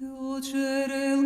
До джерел